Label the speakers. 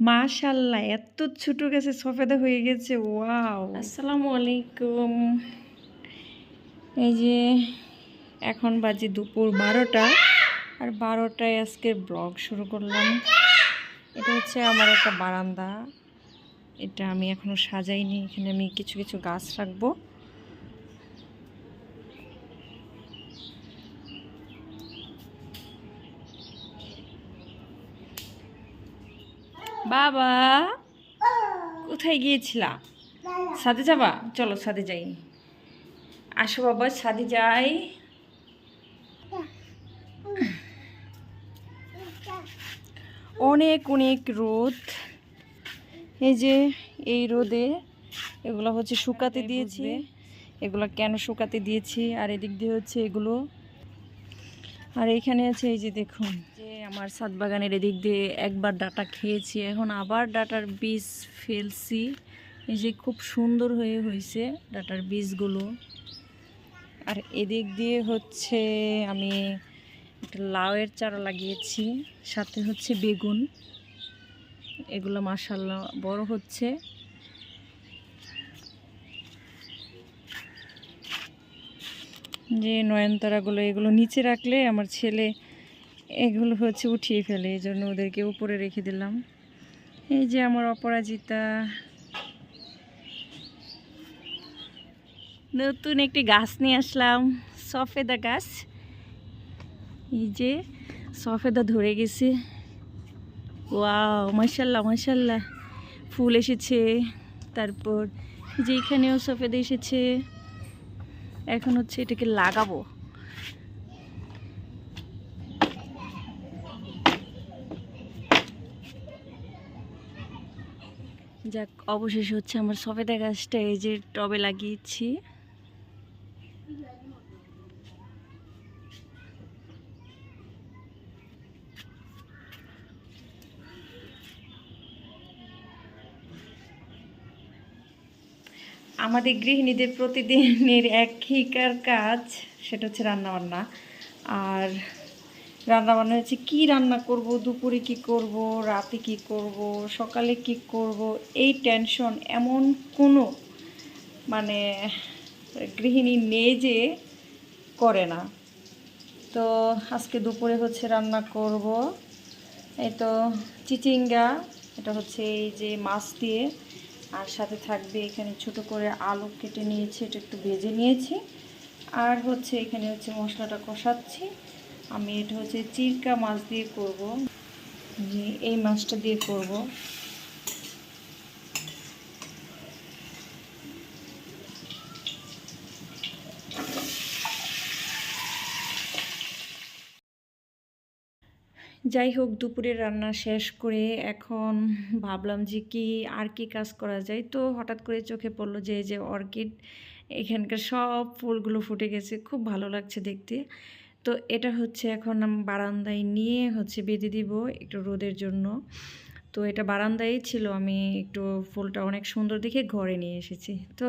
Speaker 1: মাশাল্লাহ, এত ছোট গাছে সফেদা হয়ে গেছে, ওয়াও। আসসালামু আলাইকুম। এই যে এখন বাজে দুপুর বারোটা, আর বারোটায় আজকে ব্লগ শুরু করলাম। এটা হচ্ছে আমার একটা বারান্দা। এটা আমি এখনও সাজাইনি, এখানে আমি কিছু কিছু গাছ রাখব। বাবা কোথায় গিয়েছিলা? সাথে যাবা? চলো সাথে যাই। আসো বাবা সাথে যাই। অনেক অনেক রোদ। এই যে এই রোদে এগুলো হচ্ছে শুকাতে দিয়েছি। এগুলো কেন শুকাতে দিয়েছি? আর এদিক দিয়ে হচ্ছে এগুলো আর এখানে আছে এই যে দেখুন, যে আমার সাত বাগানের এদিক দিয়ে একবার ডাটা খেয়েছি, এখন আবার ডাটার বীজ ফেলছি। এই যে খুব সুন্দর হয়ে হয়েছে ডাটার বীজগুলো। আর এদিক দিয়ে হচ্ছে আমি একটা লাউয়ের চারা লাগিয়েছি, সাথে হচ্ছে বেগুন। এগুলো মাসাল্লাহ বড় হচ্ছে। যে নয়নতারাগুলো, এগুলো নিচে রাখলে আমার ছেলে এগুলো হচ্ছে উঠিয়ে ফেলে এই জন্য ওদেরকে উপরে রেখে দিলাম। এই যে আমার অপরাজিতা। নতুন একটি গাছ নিয়ে আসলাম, সফেদা গাছ। এই যে সফেদা ধরে গেছে। ওয়াও মাসাল্লাহ মাসাল্লাহ ফুল এসেছে, তারপর যে এখানেও সফেদা এসেছে। এখন হচ্ছে এটাকে লাগাবো। যাক অবশেষে হচ্ছে আমার সফেদা গাছটা এই যে টবে লাগিয়েছি। আমাদের গৃহিণীদের প্রতিদিনের একইকার কাজ, সেটা হচ্ছে রান্নাবান্না। আর রান্নাবান্না হচ্ছে কী রান্না করব, দুপুরে কি করব, রাতে কি করব, সকালে কি করব, এই টেনশন এমন কোনো মানে গৃহিণী নেই যে করে না। তো আজকে দুপুরে হচ্ছে রান্না করব। এই তো চিচিঙ্গা, এটা হচ্ছে এই যে মাছ দিয়ে আর সাথে থাকবে এখানে ছোট করে আলু কেটে নিয়েছি, এটা একটু ভেজে নিয়েছি। আর হচ্ছে এখানে হচ্ছে মশলাটা কষাচ্ছি। আমি এটা হচ্ছে চিরকা মাছ দিয়ে করব। এই মাছটা দিয়ে করব। যাই হোক দুপুরে রান্না শেষ করে এখন ভাবলাম যে কি, আর কি কাজ করা যায়। তো হঠাৎ করে চোখে পড়ল যে যে অর্কিড, এখানকার সব ফুলগুলো ফুটে গেছে। খুব ভালো লাগছে দেখতে। তো এটা হচ্ছে এখন বারান্দায় নিয়ে হচ্ছে বেঁধে দিব একটু রোদের জন্য। তো এটা বারান্দায় ছিল, আমি একটু ফুলটা অনেক সুন্দর দেখে ঘরে নিয়ে এসেছি। তো